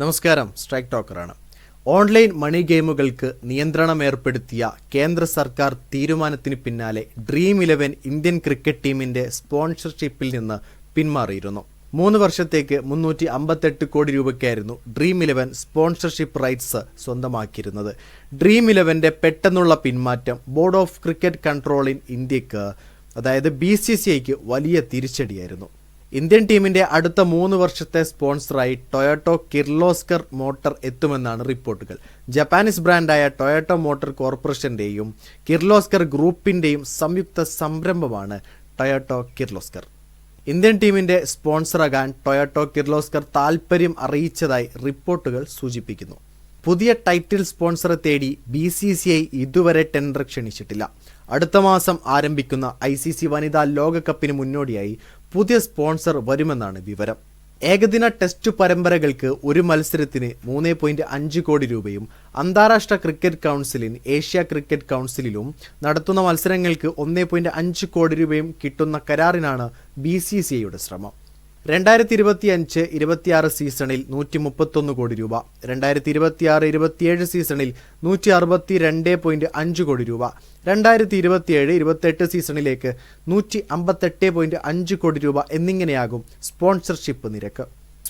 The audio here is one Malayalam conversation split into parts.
നമസ്കാരം സ്ട്രൈക്ക് ടോക്കറാണ്. ഓൺലൈൻ മണി ഗെയിമുകൾക്ക് നിയന്ത്രണം ഏർപ്പെടുത്തിയ കേന്ദ്ര സർക്കാർ തീരുമാനത്തിന് പിന്നാലെ ഡ്രീം ഇലവൻ ഇന്ത്യൻ ക്രിക്കറ്റ് ടീമിന്റെ സ്പോൺസർഷിപ്പിൽ നിന്ന് പിന്മാറിയിരുന്നു. മൂന്ന് വർഷത്തേക്ക് മുന്നൂറ്റി അമ്പത്തെട്ട് കോടി രൂപയ്ക്കായിരുന്നു ഡ്രീം ഇലവൻ സ്പോൺസർഷിപ്പ് റൈറ്റ്സ് സ്വന്തമാക്കിയിരുന്നത്. ഡ്രീം ഇലവന്റെ പെട്ടെന്നുള്ള പിന്മാറ്റം board of cricket control in ഇന്ത്യയ്ക്ക് അതായത് ബി സി സി ഐക്ക് വലിയ തിരിച്ചടിയായിരുന്നു. ഇന്ത്യൻ ടീമിന്റെ അടുത്ത മൂന്ന് വർഷത്തെ സ്പോൺസറായി ടൊയോട്ടോ കിർലോസ്കർ മോട്ടർ എത്തുമെന്നാണ് റിപ്പോർട്ടുകൾ. ജപ്പാനീസ് ബ്രാൻഡായ ടൊയോട്ടോ മോട്ടോർ കോർപ്പറേഷന്റെയും കിർലോസ്കർ ഗ്രൂപ്പിന്റെയും സംയുക്ത സംരംഭമാണ് ടൊയോട്ടോ കിർലോസ്കർ. ഇന്ത്യൻ ടീമിന്റെ സ്പോൺസറാകാൻ ടൊയോട്ടോ കിർലോസ്കർ താൽപ്പര്യം അറിയിച്ചതായി റിപ്പോർട്ടുകൾ സൂചിപ്പിക്കുന്നു. പുതിയ ടൈറ്റിൽ സ്പോൺസറെ തേടി ബി സി സി ഐ ഇതുവരെ ടെൻഡർ ക്ഷണിച്ചിട്ടില്ല. അടുത്ത മാസം ആരംഭിക്കുന്ന ഐ സി സി വനിതാ ലോകകപ്പിന് മുന്നോടിയായി പുതിയ സ്പോൺസർ വരുമെന്നാണ് വിവരം. ഏകദിന ടെസ്റ്റ് പരമ്പരകൾക്ക് ഒരു മത്സരത്തിന് മൂന്ന് പോയിന്റ് അഞ്ച് കോടി രൂപയും അന്താരാഷ്ട്ര ക്രിക്കറ്റ് കൗൺസിലിൻ ഏഷ്യ ക്രിക്കറ്റ് കൗൺസിലിലും നടത്തുന്ന മത്സരങ്ങൾക്ക് ഒന്ന് പോയിന്റ് അഞ്ച് കോടി രൂപയും കിട്ടുന്ന കരാറിനാണ് ബി സി സി ഐയുടെ ശ്രമം. രണ്ടായിരത്തി ഇരുപത്തി അഞ്ച് ഇരുപത്തിയാറ് സീസണിൽ നൂറ്റി മുപ്പത്തൊന്ന് കോടി രൂപ. രണ്ടായിരത്തി ഇരുപത്തിയാറ് ഇരുപത്തിയേഴ് സീസണിൽ നൂറ്റി അറുപത്തി രണ്ട് പോയിന്റ് അഞ്ച് കോടി രൂപ. രണ്ടായിരത്തി ഇരുപത്തിയേഴ് ഇരുപത്തെട്ട് സീസണിലേക്ക് നൂറ്റി അമ്പത്തെട്ട് പോയിന്റ് അഞ്ച് കോടി രൂപ എന്നിങ്ങനെയാകും സ്പോൺസർഷിപ്പ് നിരക്ക്.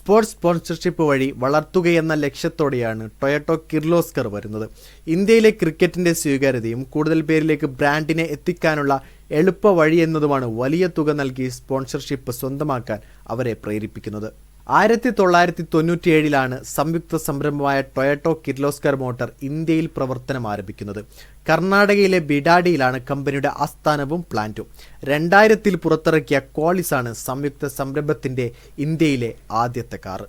സ്പോർട്സ് സ്പോൺസർഷിപ്പ് വഴി വളർത്തുകയെന്ന ലക്ഷ്യത്തോടെയാണ് ടൊയറ്റോ കിർലോസ്കർ വരുന്നത്. ഇന്ത്യയിലെ ക്രിക്കറ്റിന്റെ സ്വീകാര്യതയും കൂടുതൽ പേരിലേക്ക് ബ്രാൻഡിനെ എത്തിക്കാനുള്ള എളുപ്പ വഴി എന്നതുമാണ് വലിയ തുക നൽകി സ്പോൺസർഷിപ്പ് സ്വന്തമാക്കാൻ അവരെ പ്രേരിപ്പിക്കുന്നത്. ആയിരത്തി തൊള്ളായിരത്തി തൊണ്ണൂറ്റിയേഴിലാണ് സംയുക്ത സംരംഭമായ ടൊയറ്റോ കിർലോസ്കർ മോട്ടോർ ഇന്ത്യയിൽ പ്രവർത്തനം ആരംഭിക്കുന്നത്. കർണാടകയിലെ ബിഡാഡിയിലാണ് കമ്പനിയുടെ ആസ്ഥാനവും പ്ലാന്റും. രണ്ടായിരത്തിൽ പുറത്തിറക്കിയ ക്വാളിസാണ് സംയുക്ത സംരംഭത്തിന്റെ ഇന്ത്യയിലെ ആദ്യത്തെ കാറ്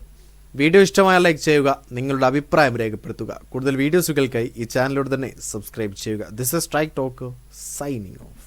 വീഡിയോ ഇഷ്ടമായ ലൈക്ക് ചെയ്യുക നിങ്ങളുടെ അഭിപ്രായം രേഖപ്പെടുത്തുക. കൂടുതൽ വീഡിയോസുകൾക്കായി ഈ ചാനലോട് തന്നെ സബ്സ്ക്രൈബ് ചെയ്യുക. This is strike talk signing off